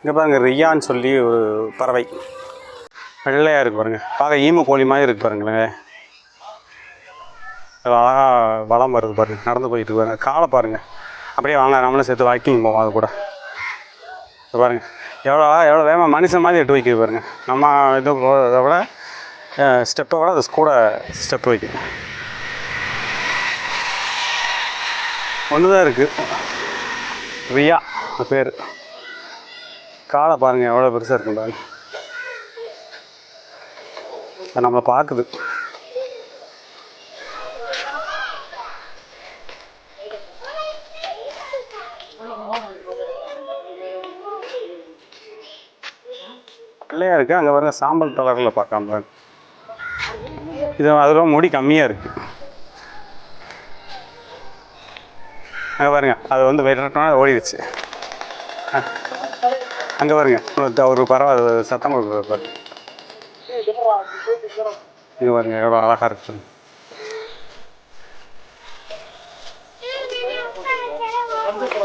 இங்கே பாருங்க ரியான்னு சொல்லி ஒரு பறவை. வெள்ளையாக இருக்கு பாருங்க. பார்க்க ஈம கோழி மாதிரி இருக்கு பாருங்களேன். அது வளம் வருது பாருங்க. நடந்து போயிட்டு பாருங்கள் பாருங்க. காலை பாருங்க. அப்படியே வாங்க நம்மளும் சேர்த்து வாக்கிங் போவோம் அது கூட. இது பாருங்க. எவ்வளோ எவ்வளோ வேகமாக மனுஷன் மாதிரி எட்டு வைக்கிது பாருங்க. நம்ம இது போகிறத விட ஸ்டெப்பை விட அது கூட ஸ்டெப் வைக்கும் ஒன்று தான் இருக்குது ரியா பேர். காலை பாருங்க எவ்வளோ பெருசாக இருக்கும் பாருங்க. அது நம்மளை பார்க்குது. பிள்ளையா இருக்குது அங்கே பாருங்க சாம்பல் கலரில் பார்க்காம பாருங்க. இது அதில் முடி கம்மியாக இருக்குது அங்கே பாருங்க அது வந்து விரட்டினா ஓடிடுச்சு. அங்கே பாருங்க. ஒரு- பரவாயில்ல சத்தம் பாட்டு பாருங்க இங்கே பாருங்க எவ்வளோ அழகாக இருக்கு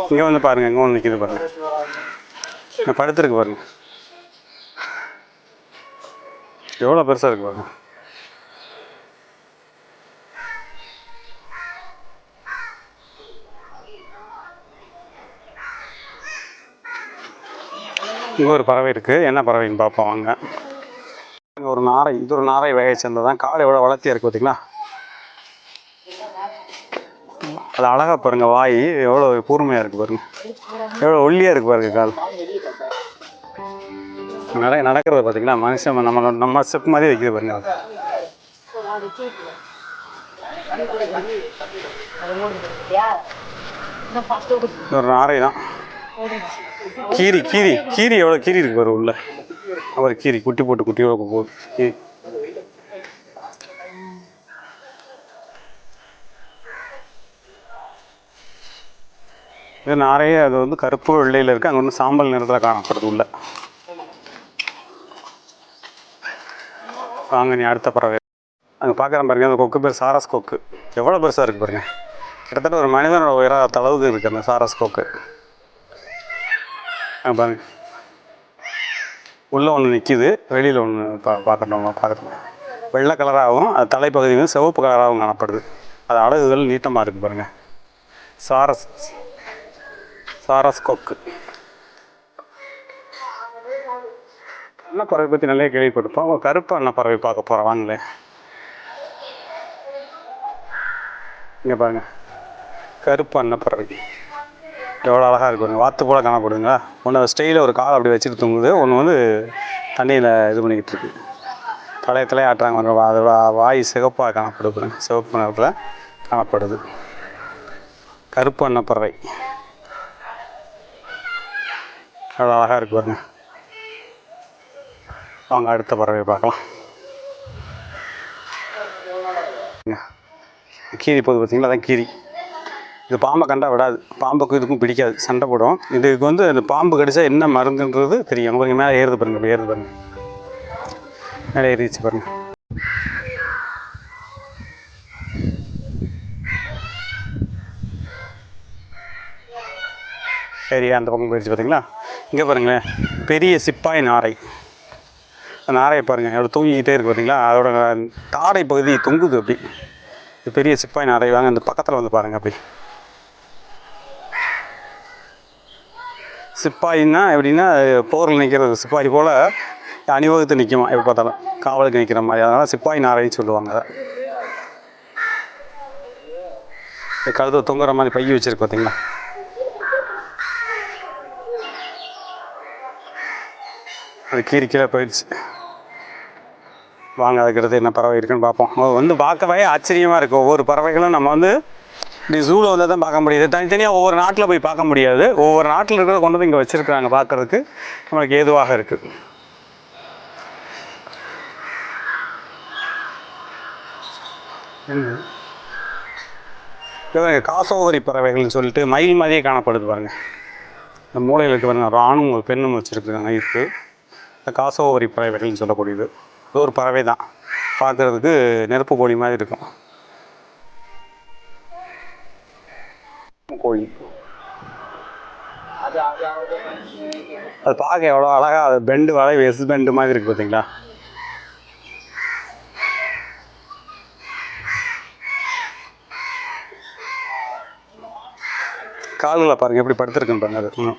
இங்கே வந்து பாருங்க இங்கே வந்து நிற்கிது பாருங்க. படுத்துருக்கு பாருங்க. எவ்வளோ பெருசாக இருக்கு பாருங்க. இங்கே ஒரு பறவை இருக்குது என்ன பறவைன்னு பார்ப்போம் வாங்க. இங்கே ஒரு நாரை இது ஒரு நாரை வகையை சேர்ந்ததான் கால் எவ்வளோ வளர்த்தியாக இருக்குது பார்த்தீங்களா அது அழகாக பாருங்கள் வாய். எவ்வளோ கூர்மையாக இருக்குது பாருங்கள் எவ்வளோ ஒல்லியாக இருக்குது பாருங்க கால். நிறைய நடக்கிறது பார்த்தீங்களா மனுஷன் நம்ம நம்ம ஸ்டெப் மாதிரி வைக்கிது பாருங்கள் அது. இது ஒரு நாரை தான் கீரி கீரி கீரி எவ்வளோ கீரி இருக்கு பாரு உள்ள. அவர் கீரி குட்டி போட்டு குட்டி போகுது கீரி. இது நாரையே அது வந்து கருப்பு வெள்ளையில் இருக்குது அங்கே வந்து சாம்பல் நிறத்தில் காணப்படுது உள்ள. வாங்க நீ அடுத்த பறவை. அங்கே பார்க்குறேன் பாருங்க அந்த கொக்கு பேர் சாரஸ் கொக்கு. எவ்வளோ பெருசாக இருக்குது பாருங்க. கிட்டத்தட்ட ஒரு மனிதனோட உயரத்த அளவுக்கு இருக்குது அந்த சாரஸ் கொக்கு. பாருங்க. உள்ளே ஒன்று நிற்கிது வெளியில் ஒன்று பா பார்க்கணும். பார்க்குறோம் வெள்ளை கலராகவும் அது தலைப்பகுதி வந்து சிவப்பு கலராகவும் காணப்படுது. அது அழகுகள் நீட்டமாக இருக்குது பாருங்கள் சாரஸ் சாரஸ் கொக்கு அன்னப்பறவை பற்றி நிறைய கேள்விப்பட்டிருப்போம். அவங்க கருப்பு பறவை பார்க்க போகிறோம் வாங்களே. இங்கே பாருங்கள் கருப்பு அன்னப்பறவை எவ்வளோ அழகாக இருக்குங்க வாத்து போல் காணப்படுதுங்களா ஒன்று ஸ்டைலில் ஒரு கால் அப்படி வச்சுட்டு தூங்குது. ஒன்று வந்து தண்ணியில் இது பண்ணிக்கிட்டு இருக்கு. தலைய தலைய ஆட்டுறாங்க அதோட வாய் சிகப்பாக காணப்படுது சிவப்பு நிறத்தில் காணப்படுது. கருப்பு அன்னப்பறவை அவ்வளோ அழகாக இருக்கு பாருங்க. அவங்க அடுத்த பறவையை பார்க்கலாம். கீரி போகுது பார்த்தீங்களா அதான் கீரி. இது பாம்பை கண்டா விடாது. பாம்புக்கும் இதுக்கும் பிடிக்காது. சண்டை போடும். இதுக்கு வந்து இந்த பாம்பு கடிச்சா என்ன மருந்துன்றது தெரியும். கொஞ்சம் மேலே ஏறுது பாருங்க இப்படி ஏறுது பாருங்க. மேலே ஏறிச்சு பாருங்க. சரி அந்த பக்கம் போயிடுச்சு பார்த்தீங்களா இங்கே பாருங்களேன். பெரிய சிப்பாய் நாரை. அந்த நாரையை பாருங்கள் எவ்வளோ தூங்கிக்கிட்டே இருக்கு பார்த்தீங்களா அதோட தாடை பகுதி தொங்குது அப்படி. பெரிய சிப்பாய் நாரை. வாங்க அந்த பக்கத்தில் வந்து பாருங்கள் அப்படி. சிப்பாயின்னா எப்படின்னா போரில் நிற்கிறது சிப்பாய் போல் அணிவகுத்து நிற்குமா எப்போ பார்த்தாலும். காவலுக்கு நிற்கிற மாதிரி. அதனால் சிப்பாய் நாரைன்னு சொல்லுவாங்க அதை. இந்த தொங்குற மாதிரி பை வச்சுருக்கு பார்த்தீங்களா அது கீறி கீழே போயிடுச்சு. வாங்க அதுக்கடுத்து என்ன பறவை இருக்குன்னு பார்ப்போம். வந்து பார்க்கவே ஆச்சரியமாக இருக்குது ஒவ்வொரு பறவைகளும் நம்ம வந்து இப்படி ஜூவில் வந்தால் தான் பார்க்க முடியுது. தனித்தனியாக ஒவ்வொரு நாட்டில் போய் பார்க்க முடியாது. ஒவ்வொரு நாட்டில் இருக்கிறத கொண்டு வந்து இங்கே வச்சுருக்காங்க பார்க்கறதுக்கு நம்மளுக்கு ஏதுவாக இருக்குது என்ன? காசோவரி பறவைகள்னு சொல்லிட்டு மயில் மாதிரியே காணப்படுது பாருங்க. இந்த மூலையில் இருக்க பாருங்க ஒரு ஆணும் ஒரு பெண்ணும் வச்சுருக்குறாங்க. இருக்குது இந்த காசோவரி பறவைகள்னு சொல்லக்கூடியது. இது ஒரு பறவை தான் பார்க்குறதுக்கு நெருப்பு கோழி மாதிரி இருக்கும். கோழி அது பார்க்க எவ்வளோ அழகாக அது பெண்டு வளைவு எஸ் பெண்டு மாதிரி இருக்கு பார்த்தீங்களா? கால்களை பாருங்கள் எப்படி படுத்துருக்குன்னு பாருங்கள் அது.